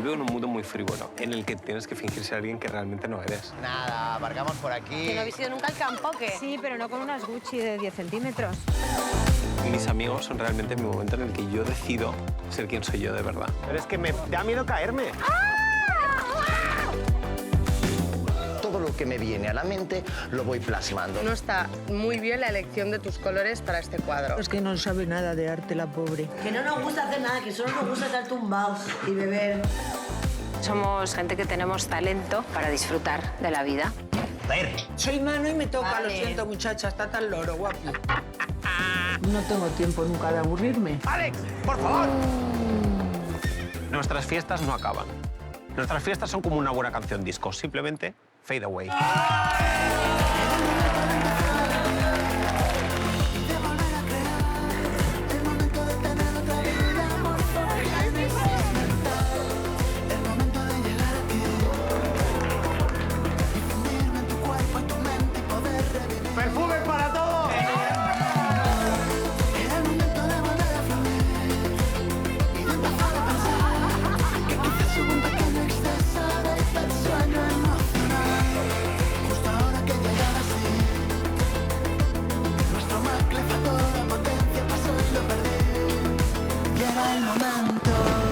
Yo vivo en un mundo muy frívolo, en el que tienes que fingir ser alguien que realmente no eres. Nada, aparcamos por aquí. ¿Que no habéis ido nunca al campo qué? Sí, pero no con unas Gucci de 10 centímetros. Mis amigos son realmente mi momento en el que yo decido ser quien soy yo de verdad. Pero es que me da miedo caerme. Todo que me viene a la mente lo voy plasmando. No está muy bien la elección de tus colores para este cuadro. Es que no sabe nada de arte la pobre. Que no nos gusta hacer nada, que solo nos gusta estar tumbados y beber. Somos gente que tenemos talento para disfrutar de la vida. Soy mano y me toca, Vale. lo siento muchacha, está tan loro, guapi. No tengo tiempo nunca de aburrirme. ¡Alex, por favor! Nuestras fiestas no acaban. Nuestras fiestas son como una buena canción disco, simplemente fade away. momento.